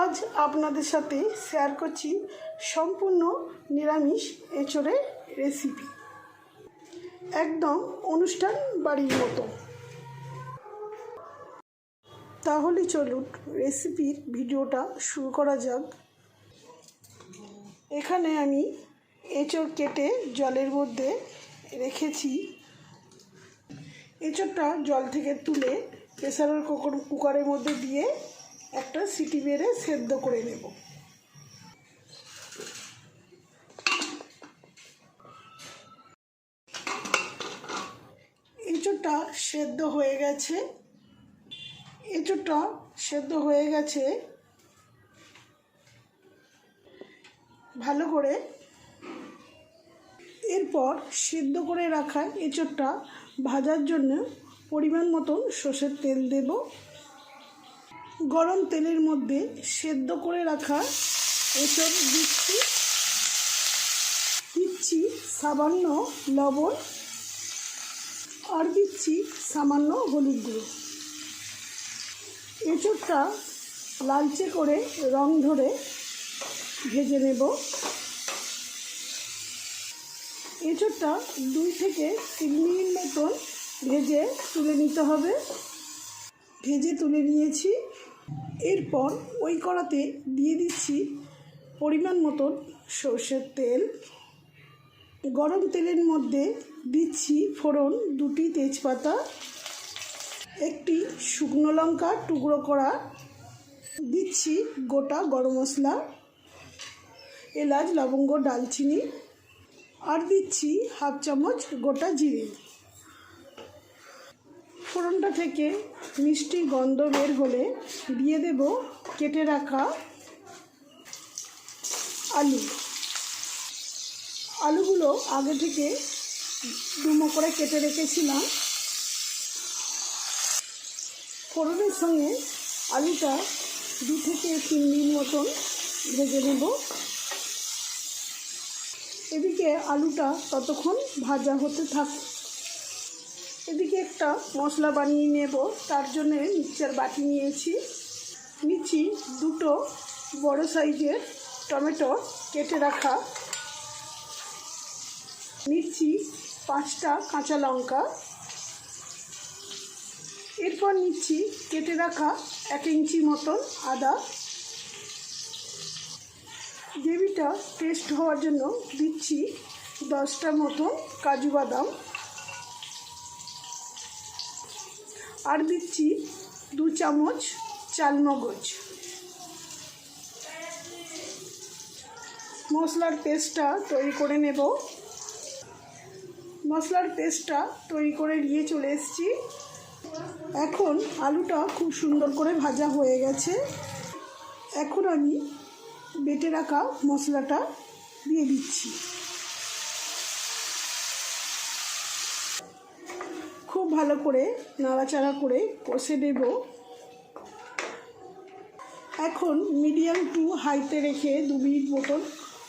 আজ আপনাদের সাথে শেয়ার করছি সম্পূর্ণ নিরামিষ এঁচড়ের রেসিপি একদম অনুষ্ঠান বাড়ির মতো। তাহলে চলুন রেসিপির ভিডিওটা শুরু করা যাক। এখানে আমি এঁচড় কেটে জলের মধ্যে রেখেছি। এঁচড়টা জল থেকে তুলে প্রেসারের কুকার কুকারের মধ্যে দিয়ে একটা সিটি মেরে সেদ্ধ করে নেব। এঁচড়টা সেদ্ধ হয়ে গেছে। এঁচড়টা সেদ্ধ হয়ে গেছে। ভালো করে এরপর সিদ্ধ করে রাখা এঁচড়টা ভাজার জন্য পরিমাণ মতন সর্ষের তেল দেব। গরম তেলের মধ্যে সেদ্ধ করে রাখা এঁচড় দিচ্ছি দিচ্ছি সামান্য লবণ আর দিচ্ছি সামান্য হলুদ গুঁড়ো। এঁচড়টা লালচে করে রং ধরে ভেজে নেব। এঁচড়টা দুই থেকে তিন মিনিট মতন ভেজে তুলে নিতে হবে। ভেজে তুলে নিয়েছি। এরপর ওই কড়াতে দিয়ে দিচ্ছি পরিমাণ মতন সর্ষের তেল। গরম তেলের মধ্যে দিচ্ছি ফোড়ন দুটি তেজপাতা, একটি শুকনো লঙ্কা টুকরো করা, দিচ্ছি গোটা গরম মশলা, এলাচ, লবঙ্গ, ডালচিনি আর দিচ্ছি হাফ চামচ গোটা জিরে। ফোড়নটা থেকে মিষ্টি গন্ধ বের হলে দিয়ে দেব কেটে রাখা আলু। আলুগুলো আগে থেকে ডুমো করে কেটে রেখেছিলাম। ফোড়নের সঙ্গে আলুটা দু থেকে তিন দিন মতন ভেজে নেব। এদিকে আলুটা ততক্ষণ ভাজা হতে থাক এদিকে একটা মশলা বানিয়ে নেব, তার জন্য মিক্সার বাটি নিয়েছি। নিচ্ছি দুটো বড় সাইজের টমেটো কেটে রাখা। নিচ্ছি পাঁচটা কাঁচা লঙ্কা। এরপর নিচ্ছি কেটে রাখা এক ইঞ্চি মতন আদা। গ্রেভিটা টেস্ট হওয়ার জন্য দিচ্ছি দশটা মতন কাজু বাদাম। আর দিচ্ছি দু চামচ চালমগজ মশলার পেস্টটা তৈরি করে নেব। মশলার পেস্টটা তৈরি করে নিয়ে চলে এসেছি। এখন আলুটা খুব সুন্দর করে ভাজা হয়ে গেছে। এখন আমি বেটে রাখা মশলাটা দিয়ে দিচ্ছি খুব ভালো করে, নাড়াচাড়া করে কষে দেব এখন মিডিয়াম টু হাইতে রেখে দু মিনিট মতন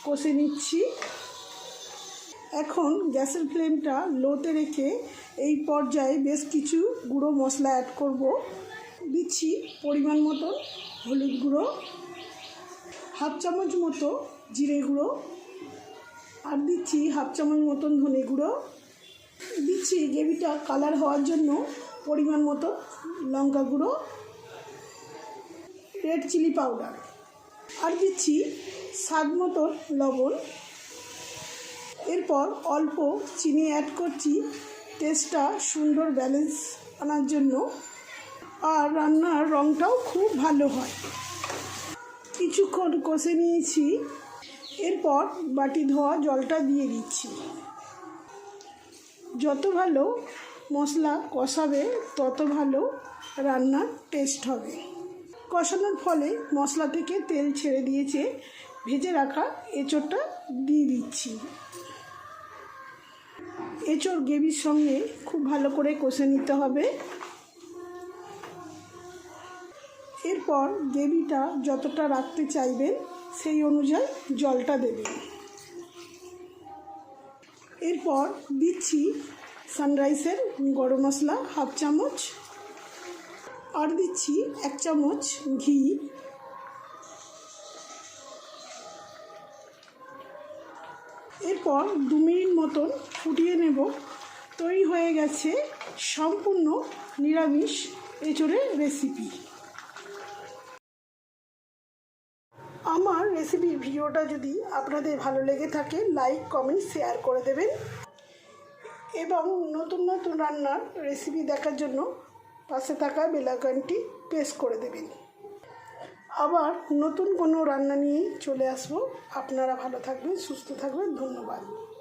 কষে নিচ্ছি। এখন গ্যাসের ফ্লেমটা লোতে রেখে এই পর্যায়ে বেশ কিছু গুঁড়ো মশলা অ্যাড করব। দিচ্ছি পরিমাণ মতন হলুদ গুঁড়ো, হাফ চামচ মতো জিরে গুঁড়ো, আর দিচ্ছি হাফ চামচ মতন ধনে গুঁড়ো। দিচ্ছি গ্রেভিটা কালার হওয়ার জন্য পরিমাণ মতো লঙ্কা গুঁড়ো, রেড চিলি পাউডার, আর দিচ্ছি স্বাদ মতো লবণ। এরপর অল্প চিনি অ্যাড করছি টেস্টটা সুন্দর ব্যালেন্স আনার জন্য। আর রান্নার রঙটাও খুব ভালো হয়। কিছুক্ষণ কষে নিয়েছি, এরপর বাটি ধোয়া জলটা দিয়ে দিচ্ছি। যত ভালো মশলা কষাবে, তত ভালো রান্নার টেস্ট হবে। কষানোর ফলে মশলা থেকে তেল ছেড়ে দিয়েছে, ভেজে রাখা এঁচোড়টা দিয়ে দিচ্ছি। এঁচোড় গ্রেভির সঙ্গে খুব ভালো করে কষে নিতে হবে। এরপর গ্রেভিটা যতটা রাখতে চাইবেন, সেই অনুযায়ী জলটা দেবেন। এরপর দিচ্ছি সানরাইসের গরম মশলা হাফ চামচ। আর দিচ্ছি এক চামচ ঘি। এরপর দু মিনিট মতন ফুটিয়ে নেব। তৈরি হয়ে গেছে সম্পূর্ণ নিরামিষ এঁচড়ের রেসিপি আমার রেসিপির ভিডিওটা যদি আপনাদের ভালো লেগে থাকে লাইক কমেন্ট শেয়ার করে দেবেন। এবং নতুন নতুন রান্নার রেসিপি দেখার জন্য পাশে থাকা বেলাকানটি প্রেস করে দেবেন। আবার নতুন কোনো রান্না নিয়েই চলে আসব। আপনারা ভালো থাকবেন, সুস্থ থাকবেন। ধন্যবাদ।